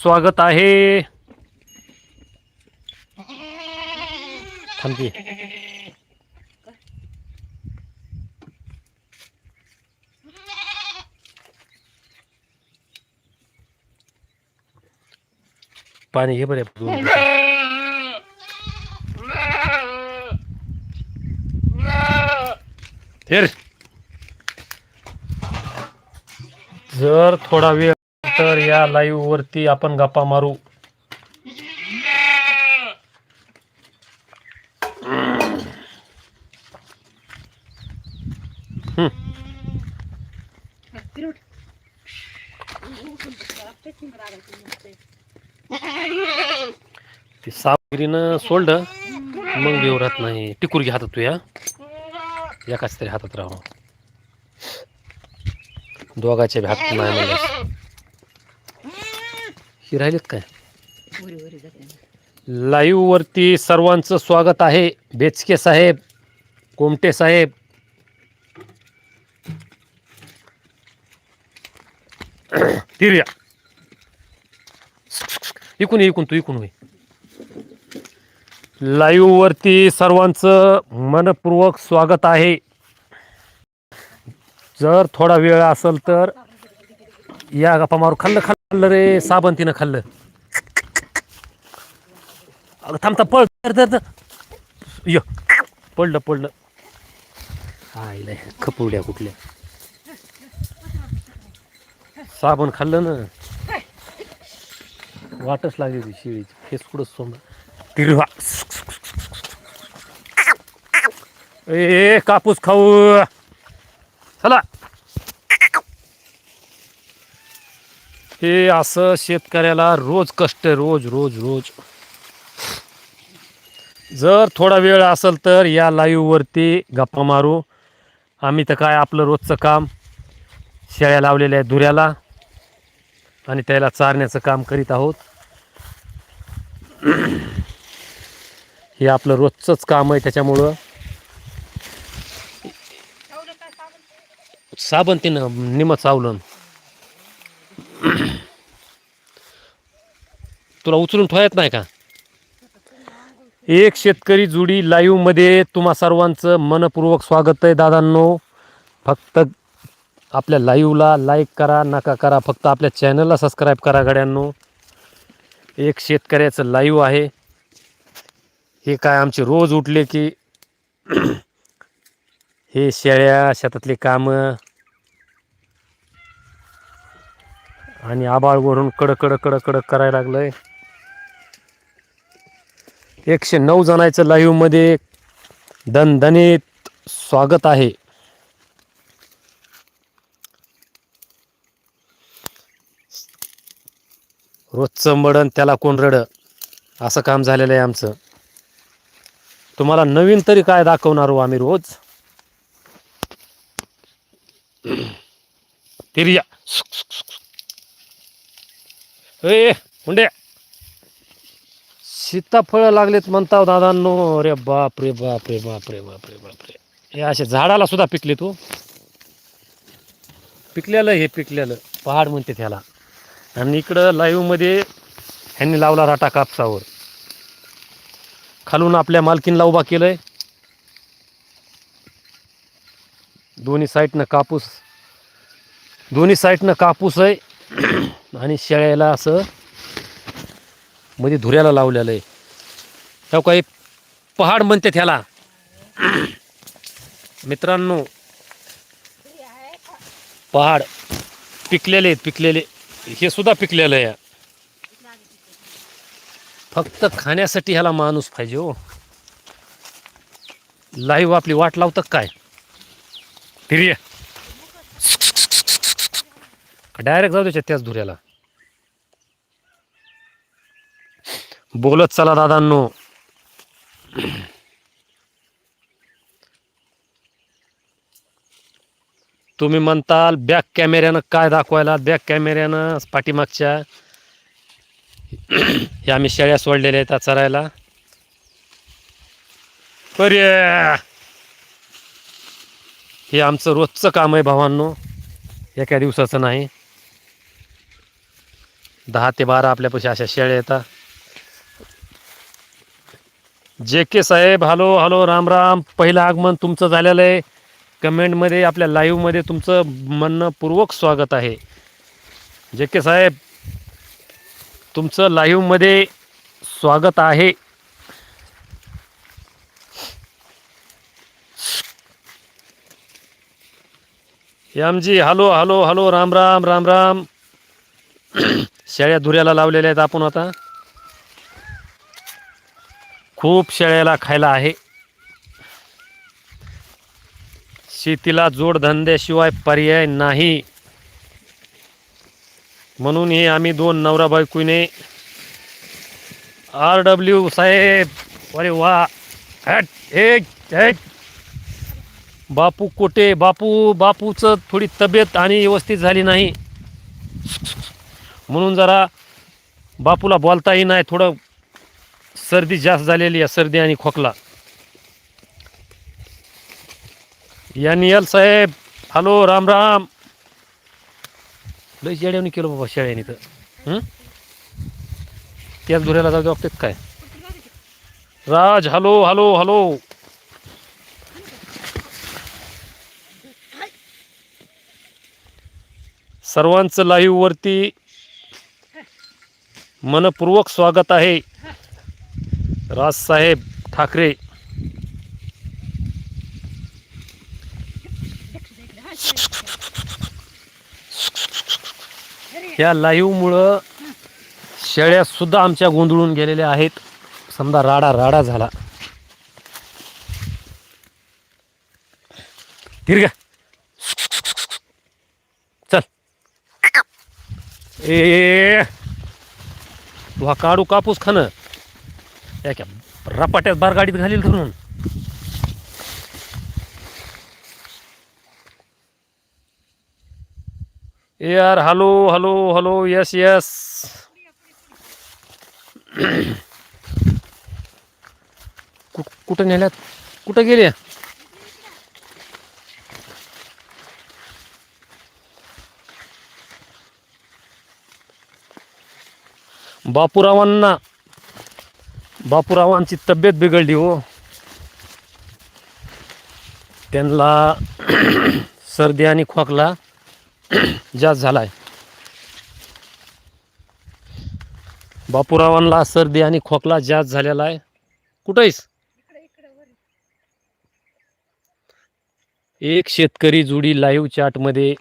स्वागत आहे. थांबते पाणी घे हेर जर थोडा वेळ तर या लाईव्ह वरती आपण गप्पा मारू. ते सावगिरीनं सोडलं मग देव राहत नाही. टिकूर घे हातात तू या. एकाच तरी हातात राहू. दोघाचे बी नाही म्हणजे ही राहिलेत काय? लाईव्ह वरती सर्वांचं स्वागत आहे. बेचके साहेब कोमटे साहेब. तिर्या. इकून इकून तू इकून होई लाईव्ह वरती सर्वांचं मनपूर्वक स्वागत आहे. जर थोडा वेळ असेल तर या गप्पा मारू. खाल्लं खाल्लं रे साबण तिनं खाल्लं. अगं थांबता थांब पळ. धर, धर, य. पडलं पडलं. आईला खपुड्या कुठल्या. साबण खाल्लं ना. वाटच लागली ती शिळीची. फेस कुठं सोम तिरवा ए कापूस खाऊ. चला. हे असं शेतकऱ्याला रोज कष्ट रोज रोज रोज जर थोडा वेळ असेल तर या लाईववरती गप्पा मारू आम्ही तर काय आपलं रोजचं काम शेळ्या लावलेल्या आहेत धुऱ्याला आणि त्याला चारण्याचं काम करीत आहोत हे आपलं रोजचंच काम आहे त्याच्यामुळं साबण तिनं निम चावलं तुला उचलून ठेवायत नाही का? एक शेतकरी जुडी लाईव्हमध्ये तुम्हा सर्वांचं मनपूर्वक स्वागत आहे दादांनो. फक्त आपल्या लाईव्हला लाईक करा नका करा फक्त आपल्या चॅनलला सबस्क्राईब करा गड्यांनो. एक शेतकऱ्याचं लाईव्ह आहे. हे काय आमचे रोज उठले की हे शेळ्या शेतातले कामं आणि आबाळवरून कडक कडक कडक कडक करायला लागलंय. एकशे नऊ जणांचं लाईव्हमध्ये दणदणीत स्वागत आहे. रोजचं मडण त्याला कोण रड? असं काम झालेलं आहे आमचं. तुम्हाला नवीन तरी काय दाखवणार हो आम्ही रोज? तिरिया ए हुंडे सीताफळं लागलेत म्हणताव दादांनो. रे बाप रे बाप रे बाप रे बाप रे बाप रे हे असे झाडाला सुद्धा पिकले तू? पिकलेलं हे पिकलेलं. पहाड म्हणते त्याला. आणि इकडं लाईव्हमध्ये ह्यांनी लावला राटा कापसावर. खालून आपल्या मालकीनला उभा केलंय. दोन्ही साईडनं कापूस. दोन्ही साईडनं कापूस आहे आणि शेळ्याला असं मध्ये धुऱ्याला लावलेलं आहे. ह्या काही पहाड म्हणते ह्याला मित्रांनो पहाड पिकलेले आहेत पिकलेले. हे सुद्धा पिकलेलं आहे. फक्त खाण्यासाठी ह्याला माणूस पाहिजे हो. लाईव्ह आपली वाट लावतं काय? फिरिया डायरेक्ट जाऊ द्यायच्या त्याच धुऱ्याला. बोलत चला दादांनो. तुम्ही म्हणताल बॅक कॅमेऱ्यानं काय दाखवायला? बॅक कॅमेऱ्यानं पाठीमागच्या हे आम्ही शेळ्या सोडलेल्या आहेत चरायला. पर्य हे आमचं रोजचं काम आहे भावांनो. एका दिवसाचं नाही. दहा ते बारा आपल्यापाशी अशा शेळ्या येतात. जे के साहेब हॅलो हॅलो राम राम. पहिलं आगमन तुमचं झालेलं आहे. कमेंटमध्ये आपल्या लाईव्हमध्ये तुमचं मनपूर्वक स्वागत आहे. जे के साहेब तुमचं लाईव्हमध्ये स्वागत आहे. यामजी hello hello hello Ram Ram Ram Ram. शेळ्या धुऱ्याला लावलेल्या आहेत आपण आता. खूप शेळ्याला खायला आहे. शेतीला जोडधंद्याशिवाय पर्याय नाही. म्हणून हे आम्ही दोन नवरा बायकोने आर डब्ल्यू साहेब अरे वा. एक बापू कोटे बापू बापूचं थोडी तब्येत आणि व्यवस्थित झाली नाही. म्हणून जरा बापूला बोलताही नाही थोडं सर्दी जास्त झालेली आहे सर्दी आणि खोकला. यानियल साहेब हॅलो राम राम. लय शेड्याने केलं बाबा शेळ्याने तर. त्याच धुऱ्याला जाऊ बाबतीत काय? Raj hello hello hello. सर्वांचं लाईव्ह वरती मनपूर्वक स्वागत आहे. राजसाहेब ठाकरे. या लाईव्हमुळं शेळ्या सुद्धा आमच्या गोंधळून गेलेल्या आहेत. समजा राडा राडा झाला. दीर्घ. चल. ए. वा काढू कापूस खाणं. या रपाट्यात बार गाडीत घालील धरून. ए यार hello hello hello yes yes. कुठं नेल्यात? कुठं गेले? बापूरावांना बापूरावांची तब्येत बिघडली हो. त्यांना सर्दी आणि खोकला जास्त झालाय. बापूरावांना सर्दी आणि खोकला जास्त झालेला आहे. कुठं एक शेतकरी जुडी लाईव्ह चॅटमध्ये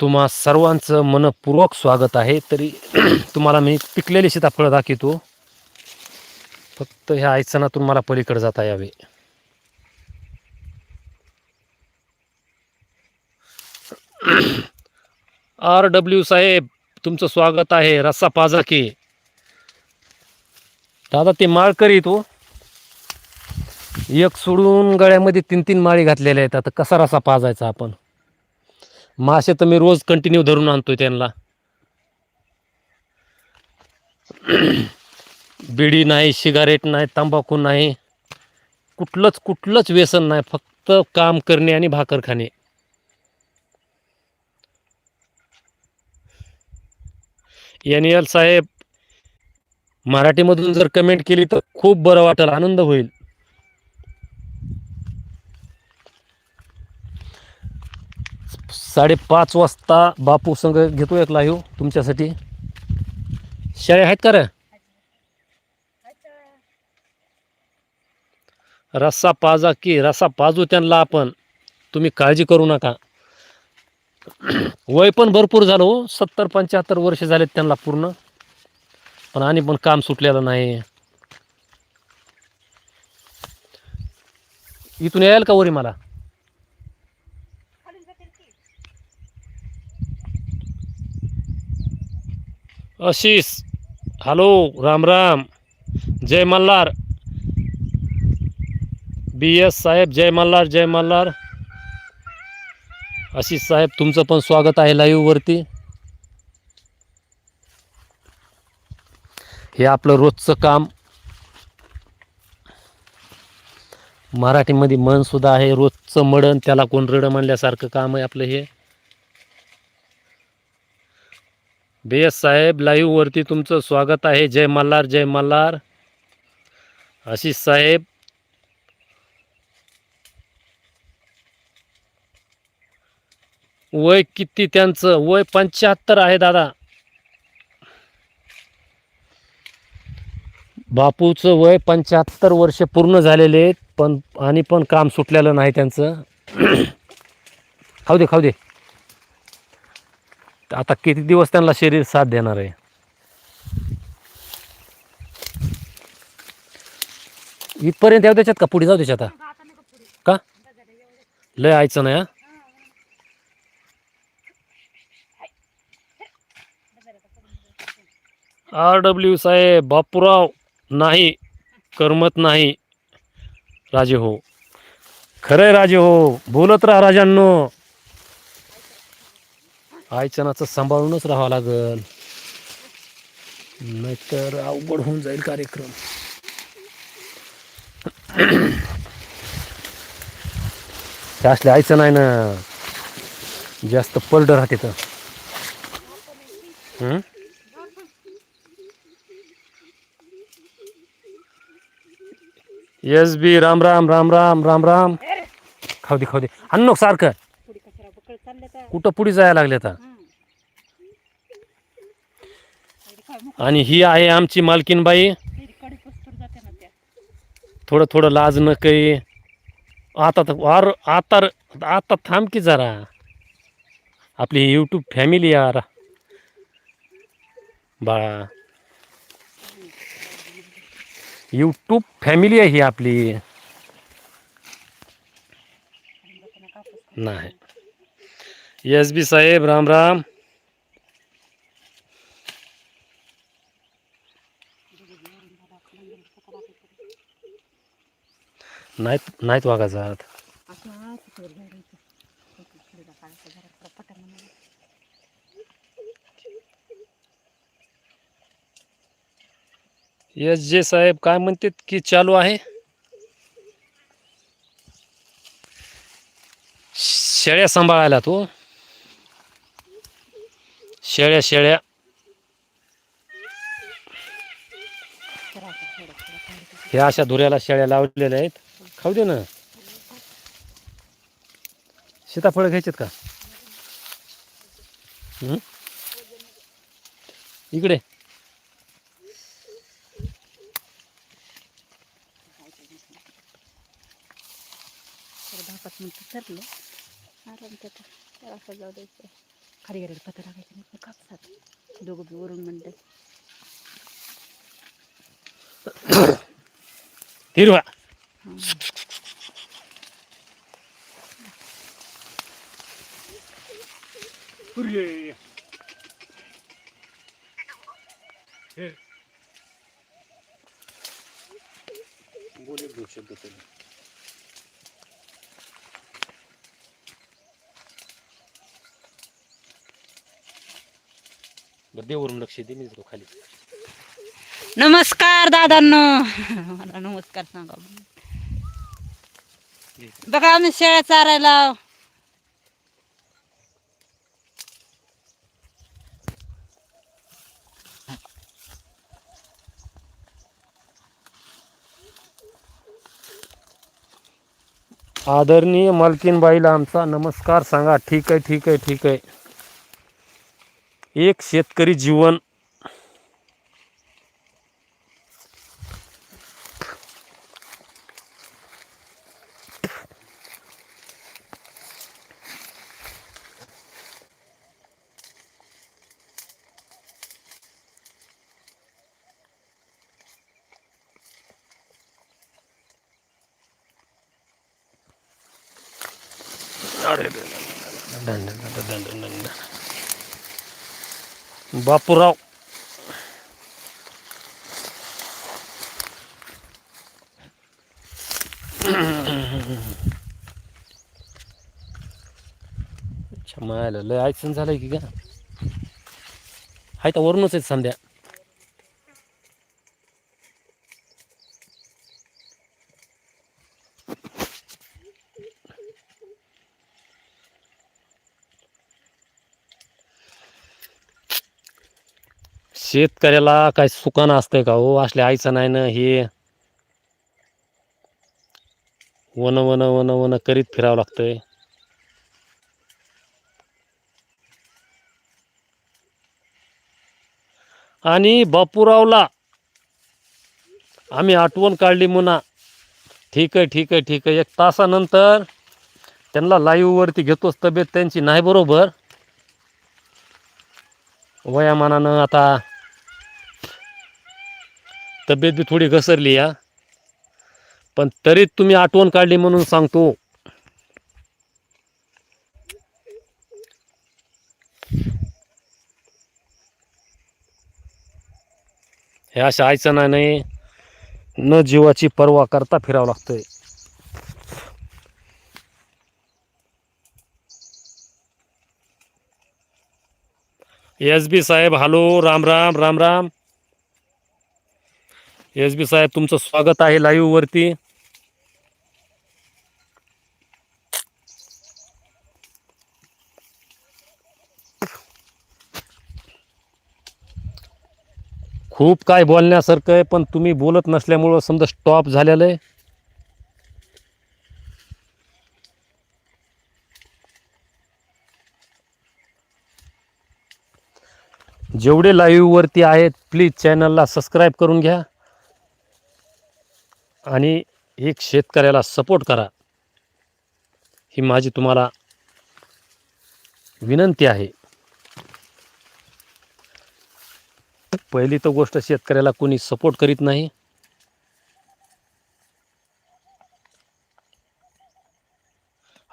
तुम्हा सर्वांचं मनपूर्वक स्वागत आहे. तरी तुम्हाला मी पिकलेले सीताफळं दाखवतो. फक्त ह्या आयसनातून मला पलीकडे जाता यावे. आर डब्ल्यू साहेब तुमचं स्वागत आहे. रस्सा पाजा की. दादा ते माळकरी तो हो. एक सोडून गळ्यामध्ये तीन तीन माळी घातलेल्या आहेत. आता कसा रसा पाजायचा आपण? मासे तर मी रोज कंटिन्यू धरून आणतोय त्यांना. बिडी नाही सिगारेट नाही तंबाखू नाही कुठलंच कुठलंच व्यसन नाही फक्त काम करणे आणि भाकर खाणे. एन एल साहेब मराठीमधून जर कमेंट केली तर खूप बरं वाटेल आनंद होईल. साडेपाच वाजता बापू संघ घेतो एक लाईव्ह तुमच्यासाठी. शाळे आहेत का रे? रस्सा पाजा की रस्सा पाजू त्यांना आपण. तुम्ही काळजी करू नका. वय पण भरपूर झालं हो. सत्तर पंच्याहत्तर वर्ष झालेत त्यांना पूर्ण. पण आणि पण काम सुटलेलं नाही. इथून यायला का वरी मला? आशिष हॅलो राम राम. जय मल्हार. बी एस साहेब जय मल्हार जय मल्हार. आशिष साहेब तुमचं पण स्वागत आहे लाईव्हवरती हे आपलं रोजचं काम. मराठीमध्ये मन सुद्धा आहे रोजचं मडण त्याला कोण रड म्हणल्यासारखं काम आहे आपलं हे. बेस साहेब लाईव्ह वरती तुमचं स्वागत आहे. जय मल्हार जय मल्हार. आशिष साहेब. वय किती त्यांचं? वय पंच्याहत्तर आहे दादा. बापूचं वय पंच्याहत्तर वर्ष पूर्ण झालेले आहेत पण आणि पण काम सुटलेलं नाही त्यांचं. खाऊ दे खाऊ दे. आता किती दिवस त्यांना शरीर साथ देणार आहे? इथपर्यंत येऊ त्याच्यात का? पुढे जाऊ त्याच्यात आता? का? लय आयचं नाही हा? आर डब्ल्यू साहेब बापूराव नाही करमत नाही. राजे हो. खरंय राजे हो. बोलत राहा राजांनो. आयचनाचं सांभाळूनच राहावं लागल. नाहीतर अवघड होऊन जाईल कार्यक्रम. ते असले आयचं नाही ना. जास्त पलट राहते तर. हम्म? S B Ram Ram Ram Ram Ram Ram. खाऊ दे खाऊ दे. अन्न सारखं पुढे कचरा बकळ चालले तर कुठं पुढे जायला लागले आता? आणि ही आहे आमची मालकीनबाई. थोडं थोडं लाज न काही आता तर आता आता थांब की जरा. आपली यूट्यूब फॅमिली यार. बाळा यूट्यूब फॅमिली आहे ही आपली. नाही. एस बी साहेब राम राम नाहीत नाहीत वागायचा यस एस जे साहेब काय म्हणतात की चालू आहे? शेळ्या सांभाळायला तू. शेळ्या शेळ्या. हे अशा धुऱ्याला शेळ्या लावलेल्या आहेत. खाऊ दे ना. सीताफळ घ्यायचेत का? इकडे. तर दहा आराम जाऊ द्यायचं खाली गेलेलं पत्ता टाकायचं नाही कापसात. दोघं बी वरून म्हणलं हिरवा. बरं देवरून लक्ष दे मी जातो खाली. नमस्कार दादांनो. मला नमस्कार सांगा. बघा आम्ही शेळ्या चारायला आदरणीय मालकीनबाईला आमचा नमस्कार सांगा. ठीक आहे ठीक आहे ठीक आहे. एक शेतकरी जीवन अरे रे रे रे. दंड, दंड, दंड, दंड, दंड. बापूराव. अच्छा मायला लय ऐकून झालंय की का हाय तर वरूनच आहेत संध्या. शेतकऱ्याला काय सुकान असतंय का हो? असल्या आईचं नाही ना हे. वन वन वन वन करीत फिरावं लागतंय. आणि बापूरावला आम्ही आठवण काढली म्हणा. ठीक आहे ठीक आहे ठीक आहे. एक तासानंतर त्यांना लाईव्हवरती घेतोच तब्येत त्यांची. नाही बरोबर? वयामानानं आता तब्येत बी थोडी घसरली या. पण तरी तुम्ही आठवण काढली म्हणून सांगतो. हे अशा आयचं नाही नाही न जीवाची पर्वा करता फिरावं लागतंय. एस बी साहेब hello Ram Ram Ram Ram. S B साहेब तुमचं स्वागत आहे लाईव्ह वरती. खूप काय बोलण्यासारखं आहे पण तुम्ही बोलत नसल्यामुळं समजा स्टॉप झालेलं आहे. जेवढे लाईव्हवरती आहेत प्लीज चॅनलला सबस्क्राईब करून घ्या. आणि एक शेतकऱ्याला सपोर्ट करा ही माझी तुम्हाला विनंती आहे. पहिली तर गोष्ट शेतकऱ्याला कोणी सपोर्ट करीत नाही.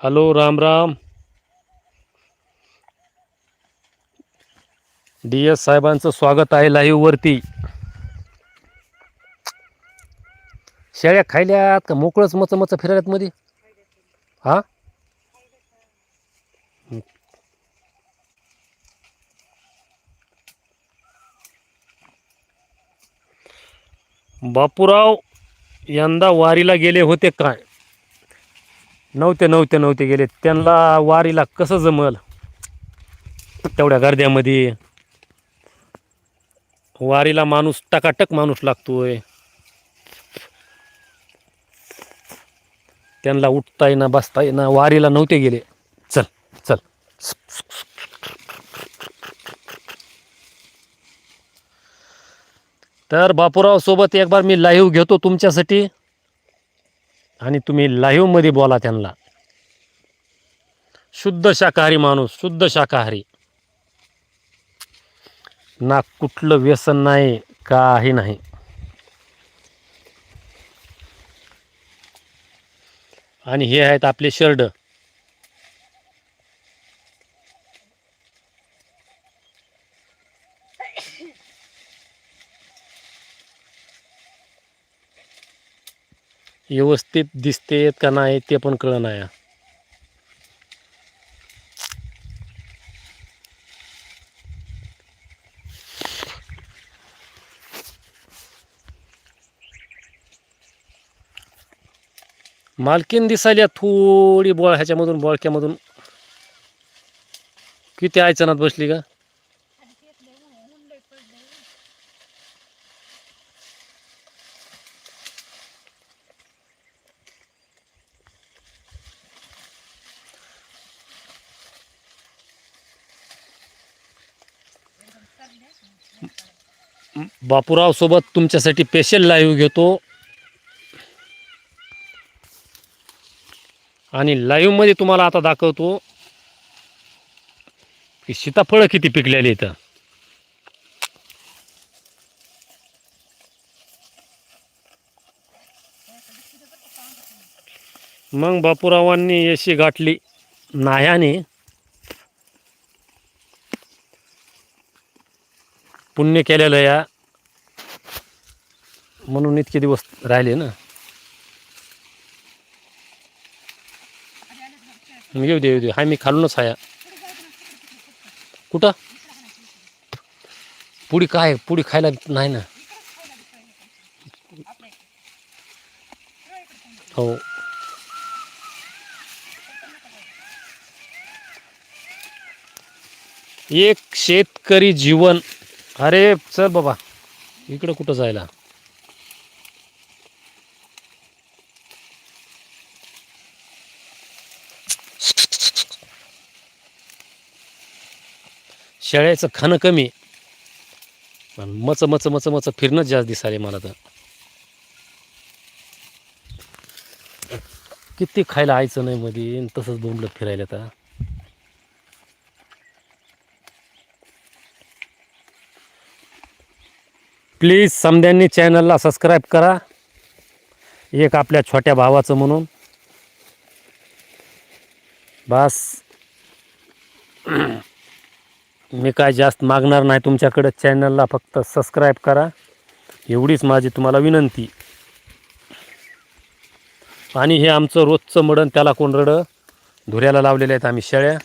Hello Ram Ram. D S साहेबांचं स्वागत आहे लाईव्ह वरती शेळ्या खायल्यात का? मोकळंच मच मच फिरायत मध्ये हा? बापूराव यंदा वारीला गेले होते काय? नव्हते नव्हते नव्हते गेले. त्यांना वारीला कसं जमल? तेवढ्या गर्द्यामध्ये. वारीला माणूस टकाटक माणूस लागतोय. त्यांना उठता येईना बसता येईना वारीला नव्हते गेले. चल चल. तर बापूराव सोबत एक बार मी लाईव्ह घेतो तुमच्यासाठी. आणि तुम्ही लाईव्हमध्ये बोला त्यांना. शुद्ध शाकाहारी माणूस शुद्ध शाकाहारी. ना कुठलं व्यसन नाही काही नाही. आणि हे आहेत आपले शर्ट व्यवस्थित दिसतेत का नाही ते पण कळ नाही मालकीन दिसायला थोडी बोळ ह्याच्यामधून बोळक्यामधून. किती आयचनात बसली का बापूराव सोबत तुमच्यासाठी स्पेशल लाईव्ह घेतो. आणि लाईव्हमध्ये तुम्हाला आता दाखवतो की सीताफळं किती पिकलेली इथं. मग बापूरावांनी यशी गाठली नायाने. पुण्य केलेलं या. म्हणून इतके दिवस राहिले ना. येऊ दे येऊ दे हाय मी खालूनच हाया कुठं पुडी काय पुडी खायला नाही ना हो एक शेतकरी जीवन अरे चल बाबा इकडं कुठं जायला शेळ्याचं खाणं कमी पण मच मच मच मच फिरणंच जास्त दिसाले मला तर. किती खायला आयचं नाही मध्ये तसंच बोंबलत फिरायला आता. प्लीज समद्यांनी चॅनलला सबस्क्राईब करा. एक आपल्या छोट्या भावाचं म्हणून. बस. मी काय जास्त मागणार नाही. तुमच्याकडं चॅनलला फक्त सबस्क्राईब करा. एवढीच माझी तुम्हाला विनंती. आणि हे आमचं रोजचं मडण त्याला कोण रडं? धुऱ्याला लावलेले आहेत आम्ही शेळ्या.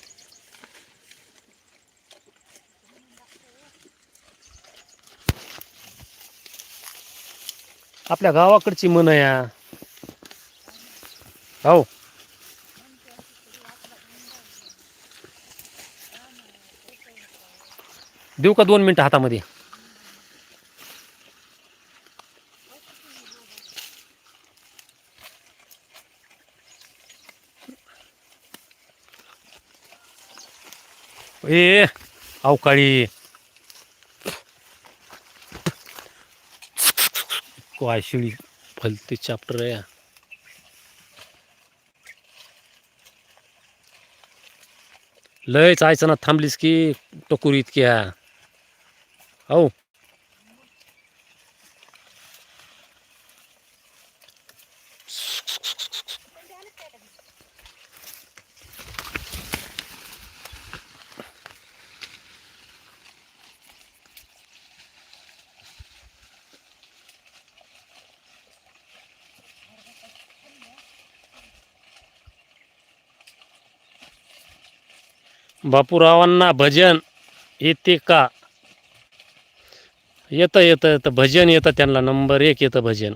आपल्या गावाकडची मन आहे या. हो. देऊ का दोन मिनटं हातामध्ये? ए अवकाळी काय शिळी फलते चॅप्टर आहे. लय चायचं ना थांबलीस की टकोरी इतक्या हा. बापूरावांना भजन येते का? येतं येतं येतं. भजन येतं त्यांना. नंबर एक येतं भजन.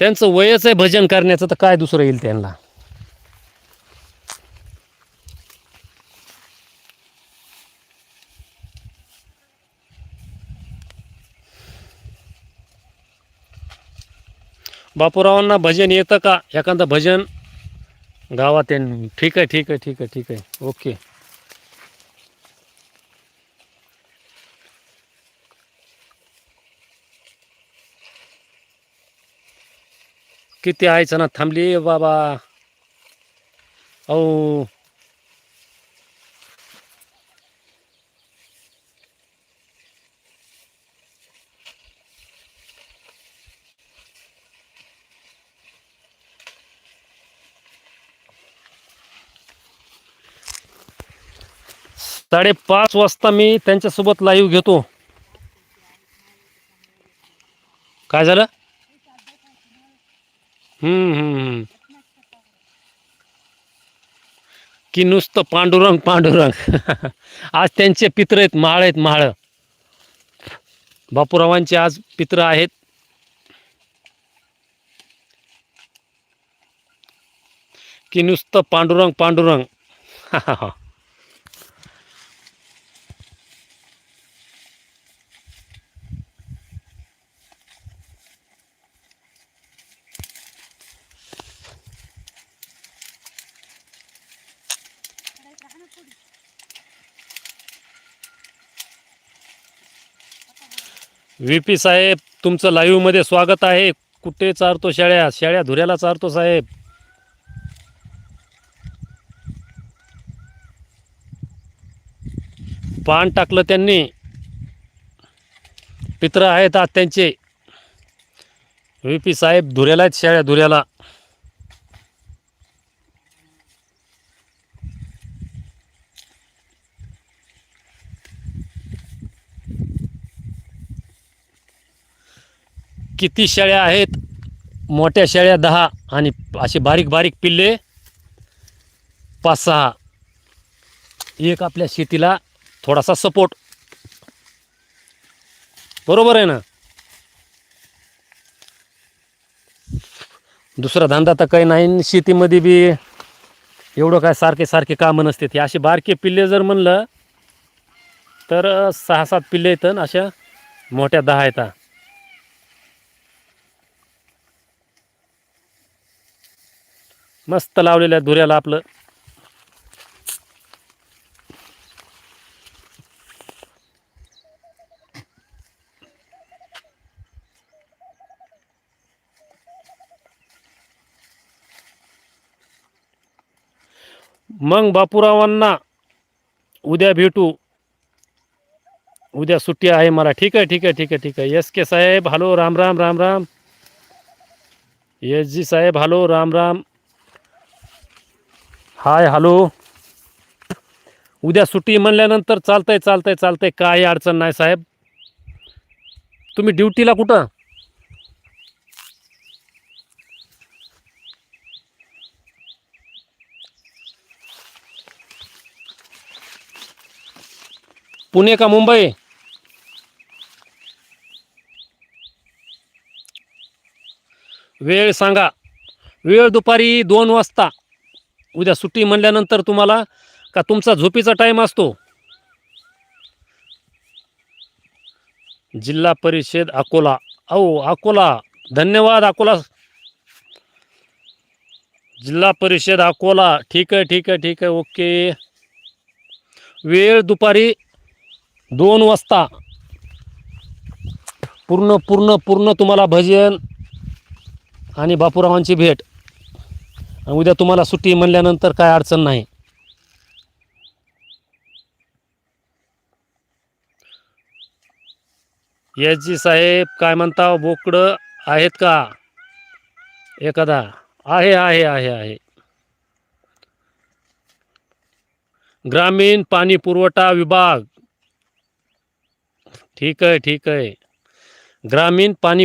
त्यांचं वयच आहे भजन करण्याचं तर काय दुसरं येईल त्यांना? बापूरावांना भजन येतं का? एखादं भजन गावात आहे. ठीक आहे ठीक आहे ठीक आहे ठीक आहे. ओके. किती आहेच ना थांबली बाबा? औ साडेपाच वाजता मी त्यांच्यासोबत लाईव्ह घेतो. काय झालं? की नुसतं पांडुरंग पांडुरंग. आज त्यांचे पित्र आहेत माळ आहेत माळ. बापूरावांचे आज पित्र आहेत. की नुसतं पांडुरंग पांडुरंग. व्ही पी साहेब तुमचं लाईव्हमध्ये स्वागत आहे. कुठे चारतो शेळ्या? शेळ्या धुऱ्याला चारतो साहेब. पान टाकलं त्यांनी. पित्र आहेत आज त्यांचे. व्ही पी साहेब धुऱ्याला आहेत शेळ्या धुऱ्याला. किती शेळ्या आहेत? मोठ्या शेळ्या दहा आणि असे बारीक बारीक पिल्ले पाच सहा. एक आपल्या शेतीला थोडासा सपोर्ट बरोबर आहे ना? दुसरा धंदा तर काही नाही. शेतीमध्ये बी एवढं काय सारखे सारखे कामं नसते ते असे बारके पिल्ले जर म्हणलं तर सहा सात पिल्ले येतं आणि अशा मोठ्या दहा येतात मस्त लावलेल्या धुऱ्याला आपलं. मग बापूरावांना उद्या भेटू. उद्या सुट्टी आहे मला. ठीक आहे ठीक आहे ठीक आहे ठीक आहे. एस के साहेब hello Ram Ram Ram Ram. S G साहेब hello Ram Ram. Hi hello. उद्या सुट्टी म्हणल्यानंतर चालतंय चालतंय चालतंय. काही अडचण नाही साहेब. तुम्ही ड्युटीला कुठं? पुणे का मुंबई? वेळ सांगा. वेळ दुपारी दोन वाजता. उद्या सुट्टी म्हणल्यानंतर तुम्हाला का तुमचा झोपीचा टाईम असतो? जिल्हा परिषद अकोला. औ अकोला. धन्यवाद अकोला. जिल्हा परिषद अकोला. ठीक आहे ठीक आहे ठीक आहे. ओके. वेळ दुपारी दोन वाजता. पूर्ण पूर्ण पूर्ण तुम्हाला भजन आणि बापूरावांची भेट. आणि उद्या तुम्हाला सुट्टी म्हणल्यानंतर काय अडचण नाही. एस जी साहेब काय म्हणता बोकडं आहेत का? एखादा? आहे आहे आहे आहे. ग्रामीण पाणी पुरवठा विभाग. ठीक आहे ठीक आहे. ग्रामीण पाणी